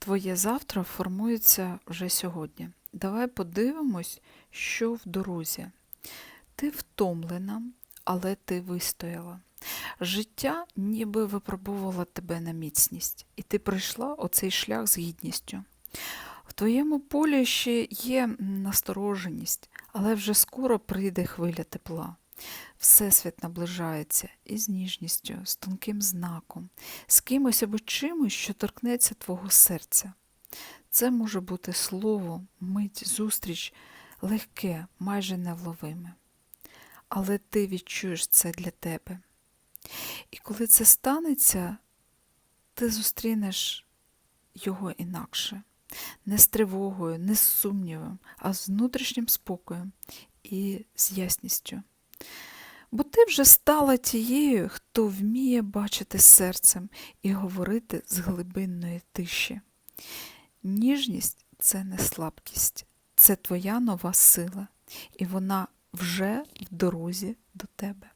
твоє завтра формується вже сьогодні. Давай подивимось, що в дорозі. Ти втомлена, але ти вистояла. Життя ніби випробувало тебе на міцність, і ти пройшла оцей шлях з гідністю. В твоєму полі ще є настороженість, але вже скоро прийде хвиля тепла. Всесвіт наближається із ніжністю, з тонким знаком, з кимось або чимось, що торкнеться твого серця. Це може бути слово, мить, зустріч, легке, майже невловиме. Але ти відчуєш це для тебе. І коли це станеться, ти зустрінеш його інакше, не з тривогою, не з сумнівом, а з внутрішнім спокоєм і з ясністю. Бо ти вже стала тією, хто вміє бачити серцем і говорити з глибинної тиші. Ніжність це не слабкість, це твоя нова сила, і вона вже в дорозі до тебе.